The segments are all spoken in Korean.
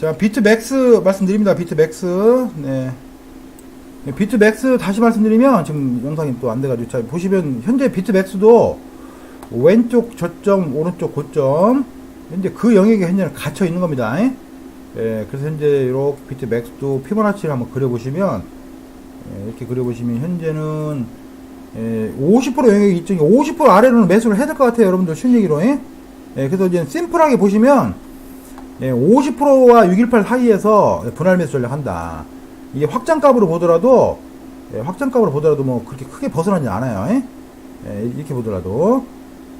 자, 비트맥스 말씀드립니다. 비트맥스. 네. 네, 비트맥스 다시 말씀드리면 지금 영상이 또 안 돼가지고 자 보시면 현재 비트맥스도 왼쪽 저점 오른쪽 고점 현재 그 영역에 현재는 갇혀 있는 겁니다. 예, 그래서 현재 이렇게 비트맥스도 피보나치를 한번 그려보시면 예, 이렇게 그려보시면 현재는 예, 50% 영역이 있죠. 50% 아래로는 매수를 해야 될 것 같아요, 여러분들 쉬운 얘기로. 예? 예, 그래서 이제 심플하게 보시면 예, 50%와 618 사이에서 분할 매수 전략 한다. 이게 확장값으로 보더라도 예, 확장값으로 보더라도 뭐 그렇게 크게 벗어나지 않아요. 예? 예, 이렇게 보더라도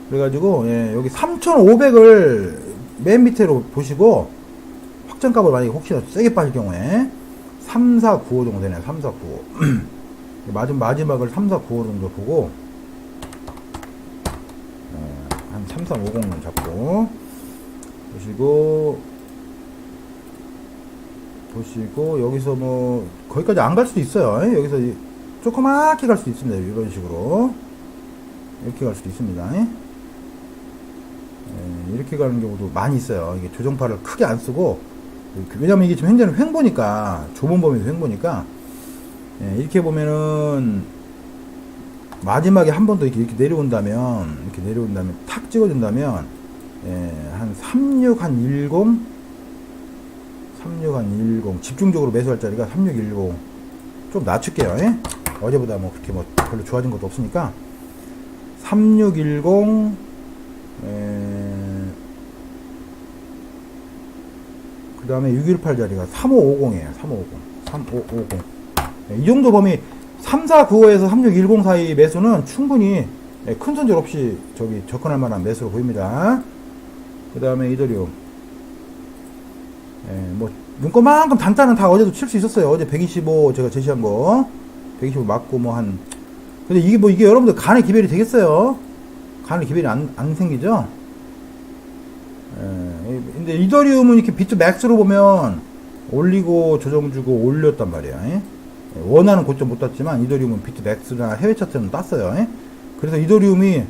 그래가지고 예, 여기 3,500을 맨 밑으로 보시고 확장값을 만약에 혹시나 세게 빠질 경우에 3495 정도 되네요. 3495 마지막 마지막을 3495 정도 보고 어, 한 3350을 잡고 보시고 보시고 여기서 뭐 거기까지 안 갈 수도 있어요. 예? 여기서 이- 조그맣게 갈 수도 있습니다. 이런 식으로 이렇게 갈 수도 있습니다. 예? 예, 이렇게 가는 경우도 많이 있어요. 이게 조정파를 크게 안 쓰고 그- 왜냐면 이게 지금 현재는 횡보니까 좁은 범위에서 횡보니까 예, 이렇게 보면은 마지막에 한 번 더 이렇게, 이렇게 내려온다면 이렇게 내려온다면 탁 찍어준다면 예, 한 36, 한 10, 36, 한 10 집중적으로 매수할 자리가 3610 좀 낮출게요 예? 어제보다 뭐 그렇게 뭐 별로 좋아진 것도 없으니까. 3610 그 다음에 618 자리가 3550이에요 3550 3550 예, 이 정도 범위 3495에서 3610 사이 매수는 충분히 예, 큰 손절 없이 저기 접근할 만한 매수로 보입니다. 그 다음에 이더리움. 예, 뭐, 눈꺼만큼 단단은 다 어제도 칠 수 있었어요. 어제 125 제가 제시한 거. 125 맞고 뭐 한. 근데 이게 뭐 이게 여러분들 간의 기별이 되겠어요? 간의 기별이 안, 안 생기죠? 예, 근데 이더리움은 이렇게 비트 맥스로 보면 올리고 조정 주고 올렸단 말이야. 예? 원하는 고점 못 땄지만 이더리움은 비트 맥스나 해외 차트는 땄어요. 예? 그래서 이더리움이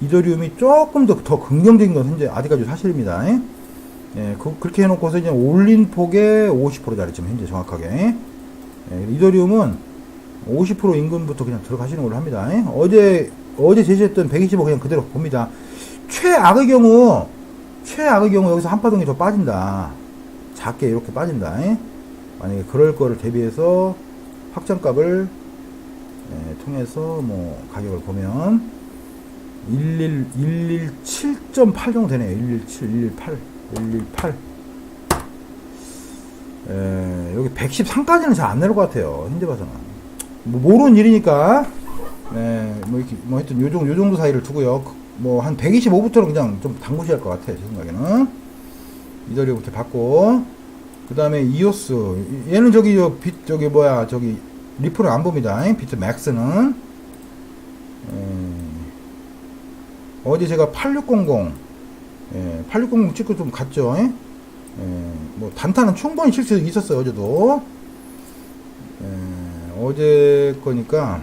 이더리움이 조금 더, 더 긍정적인 건 현재 아직까지 사실입니다. 예? 예, 그, 렇게 해놓고서 이제 올린 폭의 50%짜리 지금 현재 정확하게. 예, 이더리움은 50% 인근부터 그냥 들어가시는 걸로 합니다. 예? 어제, 어제 제시했던 125 그냥 그대로 봅니다. 최악의 경우, 최악의 경우 여기서 한파동이 더 빠진다. 작게 이렇게 빠진다. 예? 만약에 그럴 거를 대비해서 확장값을 예, 통해서 뭐 가격을 보면 117.8 정도 되네요. 117, 118, 118. 예, 여기 113까지는 잘 안 내릴 것 같아요. 현재 봐서는. 뭐 모르는 일이니까. 예, 뭐 이렇게 뭐 하여튼 요 정도 요 정도 사이를 두고요. 뭐 한 125부터는 그냥 좀 당구시할 것 같아요. 제 생각에는. 이더리부터 받고 그 다음에 이오스 얘는 저기 저 빛 저기 뭐야 저기 리플은 안 봅니다 비트 맥스는 에, 어제 제가 8600 예, 8600 찍고 좀 갔죠 예? 예, 뭐 단타는 충분히 칠 수 있었어요 어제도 예, 어제 거니까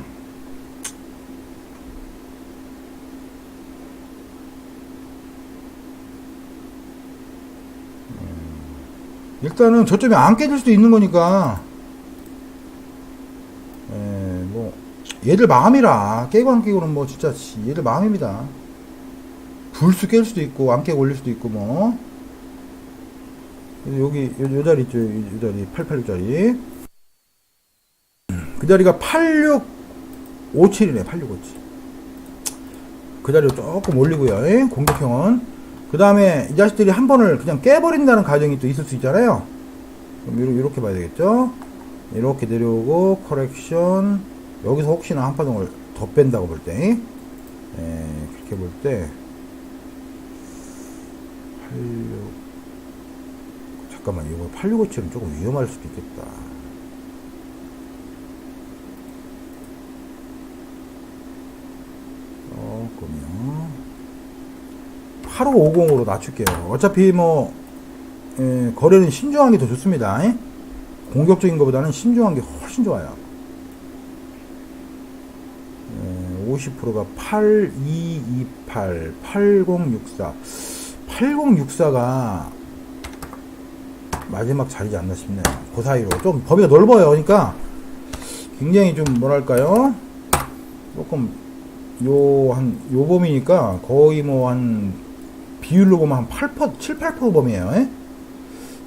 일단은 저점이 안 깨질 수도 있는 거니까 에, 뭐 얘들 마음이라 깨고 안 깨고는 뭐 진짜 씨, 얘들 마음입니다 불수 깰 수도 있고 안 깨고 올릴 수도 있고 뭐 여기 요, 요 자리 있죠 요, 요 자리 886 자리 그 자리가 8657이네 8657 그 자리로 조금 올리고요 예? 공격형은 그 다음에 이 자식들이 한 번을 그냥 깨버린다는 가정이 또 있을 수 있잖아요. 그럼 이렇게 봐야 되겠죠? 이렇게 내려오고, 커렉션. 여기서 혹시나 한파동을 더 뺀다고 볼 때, 예, 그렇게 볼 때, 86, 잠깐만, 이거 8657은 조금 위험할 수도 있겠다. 조금요. 8550으로 낮출게요. 어차피 뭐, 예, 거래는 신중한 게 더 좋습니다. 예? 공격적인 것보다는 신중한 게 훨씬 좋아요. 예, 50%가 8228, 8064. 8064가 마지막 자리지 않나 싶네요. 그 사이로. 좀 범위가 넓어요. 그러니까 굉장히 좀 뭐랄까요? 조금 요 한 요 범위니까 거의 뭐 한 비율로 보면 한 8%, 7, 8% 범위예요. 예?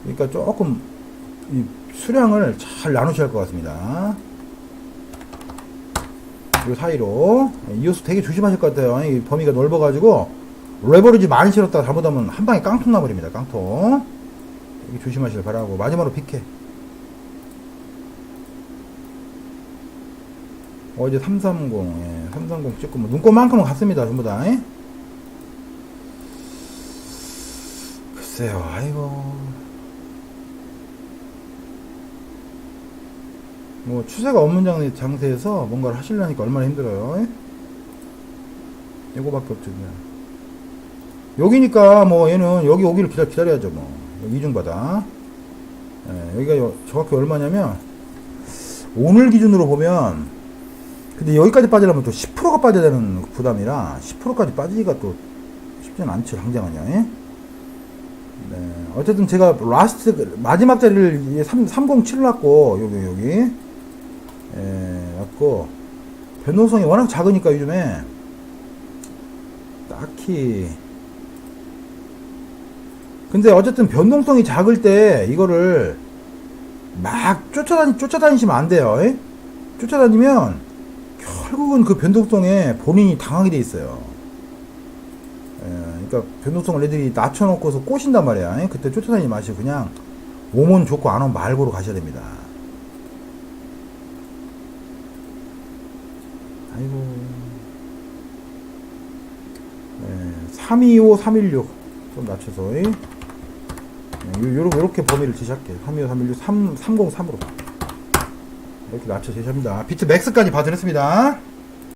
그러니까 조금 이 수량을 잘 나누셔야 할 것 같습니다. 요 사이로 이 호수 되게 조심하실 것 같아요. 이 범위가 넓어가지고 레버리지 많이 실었다가 잘못하면 한 방에 깡통 나버립니다. 깡통. 조심하시길 바라고 마지막으로 피케. 어제 330, 예, 330 찍고 뭐 눈꽃만큼은 갔습니다. 전부 다. 예? 글쎄요, 아이고. 뭐 추세가 없는 장- 장세에서 뭔가를 하시려니까 얼마나 힘들어요. 예? 이거밖에 없죠 그냥. 여기니까 뭐 얘는 여기 오기를 기다, 기다려야죠 뭐. 이중바다. 예, 여기가 여- 정확히 얼마냐면 오늘 기준으로 보면 근데 여기까지 빠지려면 또 10%가 빠져야 되는 부담이라 10%까지 빠지기가 또 쉽지는 않죠 당장은요 예? 네, 어쨌든 제가 라스트 마지막 자리를 3, 307 놨고 여기 여기. 예, 놨고 변동성이 워낙 작으니까 요즘에 딱히 근데 어쨌든 변동성이 작을 때 이거를 막 쫓아다니 쫓아다니시면 안 돼요. 예? 쫓아다니면 결국은 그 변동성에 본인이 당하게 돼 있어요. 예, 그러니까 변동성을 애들이 낮춰놓고서 꼬신단 말이야. 예? 그때 쫓아다니지 마시고 그냥 오면 좋고 안 오면 말고로 가셔야 됩니다. 아이고. 예, 325, 316. 좀 낮춰서. 예? 예, 요, 요렇게 범위를 제시할게요. 325, 316, 3, 303으로. 이렇게 낮춰 제시합니다. 비트 맥스까지 봐드렸습니다.